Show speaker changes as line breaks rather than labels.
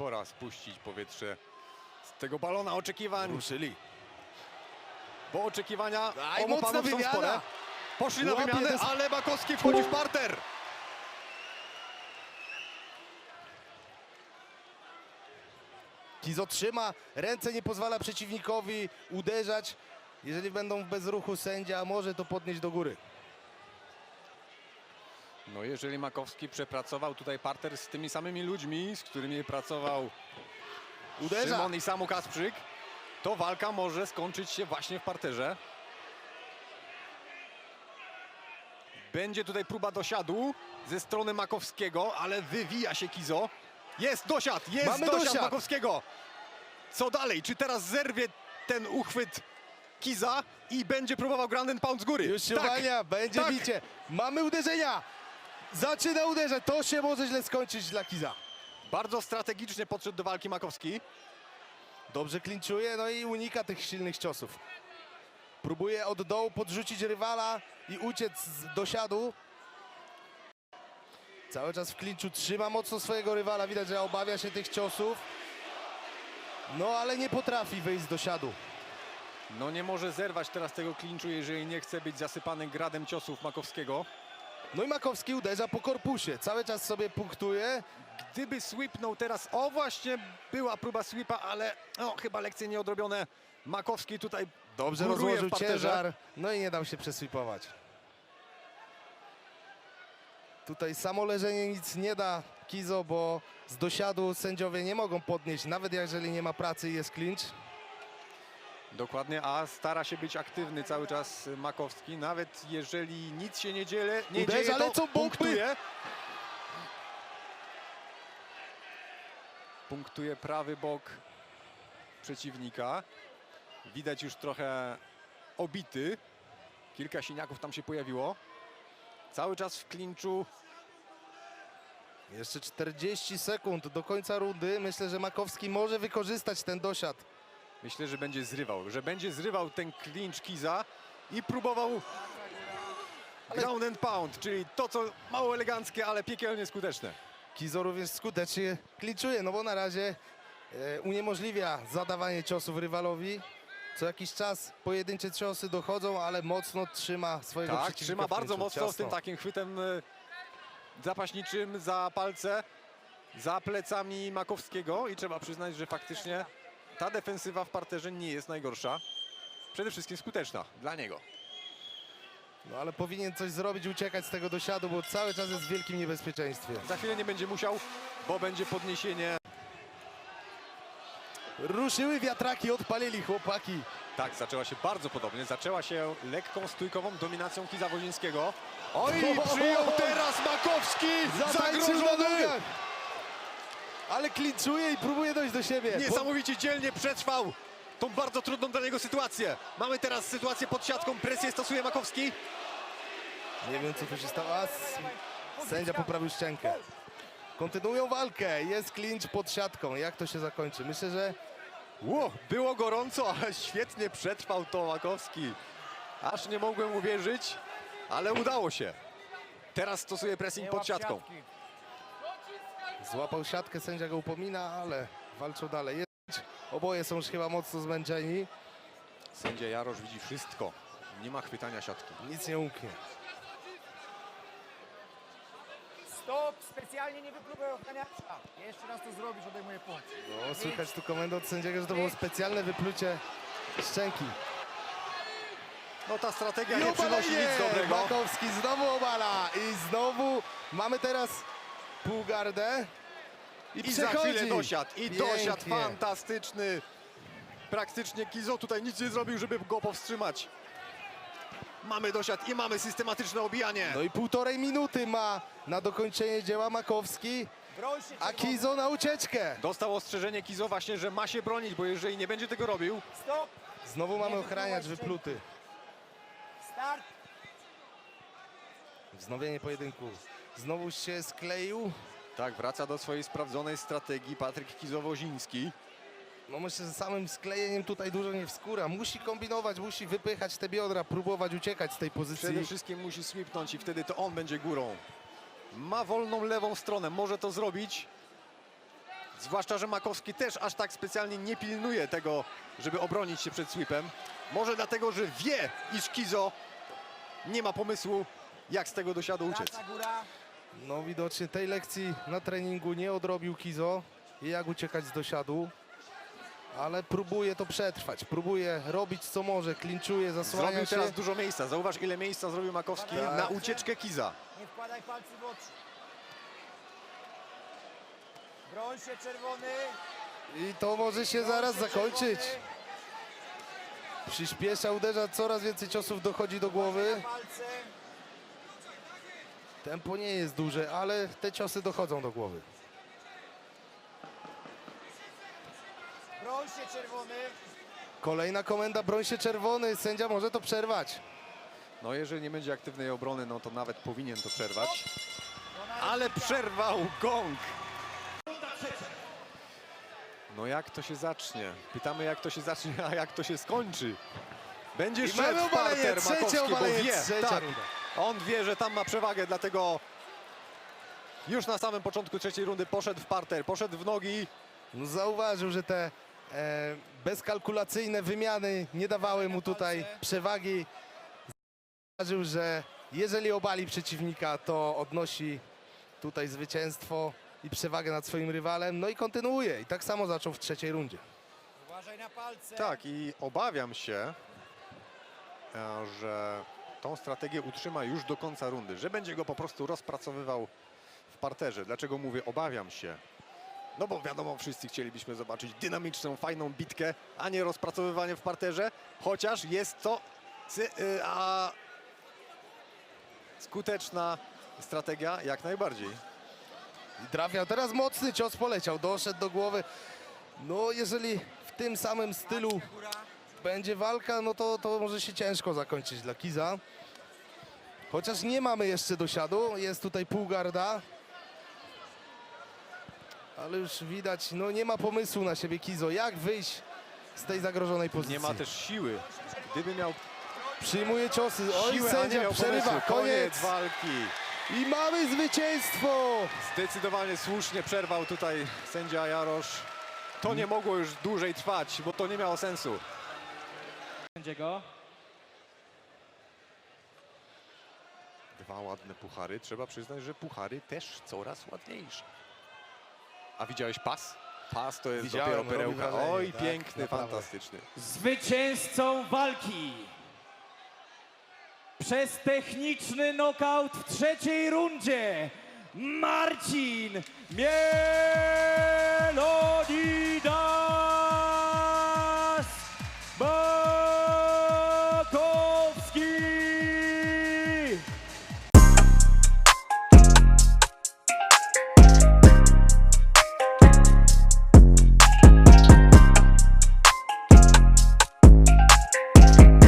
pora spuścić powietrze z tego balona oczekiwań,
Ruszyli.
bo oczekiwania
Aj,
obu panów są spore. Poszli na
Łapie
wymianę, ale Makowski wchodzi w parter.
Kizo trzyma, ręce nie pozwala przeciwnikowi uderzać. Jeżeli będą w bezruchu sędzia, może to podnieść do góry.
No jeżeli Makowski przepracował tutaj parter z tymi samymi ludźmi, z którymi pracował
Uderza.
Szymon i Samu Kasprzyk, to walka może skończyć się właśnie w parterze. Będzie tutaj próba dosiadu ze strony Makowskiego, ale wywija się Kizo. Jest dosiad, jest
Mamy
dosiad,
dosiad.
Makowskiego. Co dalej? Czy teraz zerwie ten uchwyt Kiza i będzie próbował Grand and Pound z góry?
Już się
tak,
uwalnia, będzie
tak.
bicie. Mamy uderzenia. Zaczyna uderzać. To się może źle skończyć dla Kiza.
Bardzo strategicznie podszedł do walki Makowski.
Dobrze klinczuje, no i unika tych silnych ciosów. Próbuje od dołu podrzucić rywala i uciec z dosiadu. Cały czas w klinczu trzyma mocno swojego rywala. Widać, że obawia się tych ciosów. No ale nie potrafi wyjść z dosiadu.
No nie może zerwać teraz tego klinczu, jeżeli nie chce być zasypany gradem ciosów Makowskiego.
No i Makowski uderza po korpusie. Cały czas sobie punktuje.
Gdyby sweepnął teraz, o właśnie była próba sweepa, ale o, chyba lekcje nieodrobione. Makowski tutaj
Dobrze rozłożył ciężar. No i nie dał się przeswipować. Tutaj samo leżenie nic nie da Kizo, bo z dosiadu sędziowie nie mogą podnieść, nawet jeżeli nie ma pracy i jest klincz.
Dokładnie, a stara się być aktywny cały czas Makowski, nawet jeżeli nic się nie dzieje, nie
Uderza,
dzieje to
lecą bomby.
punktuje. Punktuje prawy bok przeciwnika. Widać już trochę obity. Kilka siniaków tam się pojawiło. Cały czas w klinczu.
Jeszcze 40 sekund do końca rundy. Myślę, że Makowski może wykorzystać ten dosiad.
Myślę, że będzie zrywał, że będzie zrywał ten clinch Kiza i próbował ground and pound, czyli to, co mało eleganckie, ale piekielnie skuteczne.
Kizo również skutecznie klinczuje, no bo na razie e, uniemożliwia zadawanie ciosów rywalowi. Co jakiś czas pojedyncze ciosy dochodzą, ale mocno trzyma swojego
Tak,
przeciwnika
trzyma
w
bardzo mocno z tym takim chwytem y, zapaśniczym za palce, za plecami Makowskiego i trzeba przyznać, że faktycznie ta defensywa w parterze nie jest najgorsza. Przede wszystkim skuteczna dla niego.
No ale powinien coś zrobić, uciekać z tego dosiadu, bo cały czas jest w wielkim niebezpieczeństwie.
Za chwilę nie będzie musiał, bo będzie podniesienie.
Ruszyły wiatraki, odpalili chłopaki.
Tak, zaczęła się bardzo podobnie. Zaczęła się lekką, stójkową dominacją Kiza Wozińskiego. Oj, przyjął teraz Makowski! Zagrożony!
Ale klinczuje i próbuje dojść do siebie.
Niesamowicie dzielnie przetrwał tą bardzo trudną dla niego sytuację. Mamy teraz sytuację pod siatką, presję stosuje Makowski.
Nie wiem co tu się stało. A, Sędzia poprawił szczękę. Kontynuują walkę. Jest klincz pod siatką. Jak to się zakończy? Myślę, że
Ło, było gorąco, ale świetnie przetrwał to Makowski. Aż nie mogłem uwierzyć, ale udało się. Teraz stosuje pressing pod siatką.
Złapał siatkę, sędzia go upomina, ale walczą dalej. Jest- Oboje są już chyba mocno zmęczeni.
Sędzia Jarosz widzi wszystko. Nie ma chwytania siatki.
Nic nie umknie.
Stop! Specjalnie nie wypróbuję ochraniacza. Jeszcze raz to zrobisz, odejmuję punkt.
No, słychać tu komendę od sędziego, że to było specjalne wyplucie szczęki.
No ta strategia
I
nie przynosi
obalenie!
nic dobrego.
Makowski znowu obala i znowu mamy teraz półgardę. I,
I za chwilę dosiad. I
Pięknie.
dosiad fantastyczny. Praktycznie Kizo tutaj nic nie zrobił, żeby go powstrzymać. Mamy dosiad i mamy systematyczne obijanie.
No i półtorej minuty ma na dokończenie dzieła Makowski, a. Kizo na ucieczkę.
Dostał ostrzeżenie Kizo właśnie, że ma się bronić, bo jeżeli nie będzie tego robił,
Stop!
Znowu mamy ochraniacz wypluty.
Start!
Wznowienie pojedynku. Znowu się skleił.
tak, wraca do swojej sprawdzonej strategii Patryk Kizo-Woziński.
No myślę, że samym sklejeniem tutaj dużo nie wskóra. Musi kombinować, musi wypychać te biodra, próbować uciekać z tej pozycji.
Przede wszystkim musi sweepnąć i wtedy to on będzie górą. Ma wolną lewą stronę, może to zrobić. Zwłaszcza, że Makowski też aż tak specjalnie nie pilnuje tego, żeby obronić się przed sweepem. Może dlatego, że wie, iż Kizo nie ma pomysłu, jak z tego dosiadu uciec.
No widocznie tej lekcji na treningu nie odrobił Kizo i jak uciekać z dosiadu. Ale próbuje to przetrwać, próbuje robić co może, klinczuje, zasłania
Zrobił
się.
teraz dużo miejsca. Zauważ, ile miejsca zrobił Makowski
Tak.
na ucieczkę Kiza.
Nie wkładaj palcy w oczy. Broń się czerwony.
I to może się zaraz
Broń się
zakończyć.
czerwony.
Przyspiesza, uderza, coraz więcej ciosów dochodzi do głowy.
Palce.
Tempo nie jest duże, ale te ciosy dochodzą do głowy.
Broń się czerwony.
Kolejna komenda, broń się czerwony, sędzia może to przerwać.
No jeżeli nie będzie aktywnej obrony, no to nawet powinien to przerwać. Ale przerwał gong. No jak to się zacznie? Pytamy jak to się zacznie, a jak to się skończy. Będzie szedł parter
trzecie
Makowski, bo wie,
trzecia
tak,
runda.
On wie, że tam ma przewagę, dlatego już na samym początku trzeciej rundy poszedł w parter, poszedł w nogi.
No, zauważył, że te e, bezkalkulacyjne wymiany nie dawały mu tutaj przewagi. Zauważył, że jeżeli obali przeciwnika, to odnosi tutaj zwycięstwo i przewagę nad swoim rywalem. No i kontynuuje. I tak samo zaczął w trzeciej rundzie.
Uważaj na palce.
Tak i obawiam się, e, że tą strategię utrzyma już do końca rundy, że będzie go po prostu rozpracowywał w parterze. Dlaczego mówię obawiam się? No bo wiadomo, wszyscy chcielibyśmy zobaczyć dynamiczną, fajną bitkę, a nie rozpracowywanie w parterze, chociaż jest to y, a skuteczna strategia jak najbardziej.
Trafiał. Teraz mocny cios poleciał. Doszedł do głowy. No jeżeli w tym samym stylu. Będzie walka, no to, to może się ciężko zakończyć dla Kiza. Chociaż nie mamy jeszcze dosiadu, jest tutaj półgarda. Ale już widać, no nie ma pomysłu na siebie Kizo, jak wyjść z tej zagrożonej pozycji.
Nie ma też siły. Gdyby miał
Przyjmuje ciosy, oj
siłę,
sędzia przerywa,
pomysłu,
koniec.
walki.
I mamy zwycięstwo!
Zdecydowanie słusznie przerwał tutaj sędzia Jarosz. To nie mogło już dłużej trwać, bo to nie miało sensu.
Sędziego.
Dwa ładne puchary. Trzeba przyznać, że puchary też coraz ładniejsze. A widziałeś pas? Pas to jest
Widziałem,
dopiero perełka.
wrażenie,
Oj,
tak,
piękny,
naprawdę.
fantastyczny.
Zwycięzcą walki przez techniczny knockout w trzeciej rundzie Marcin Miel!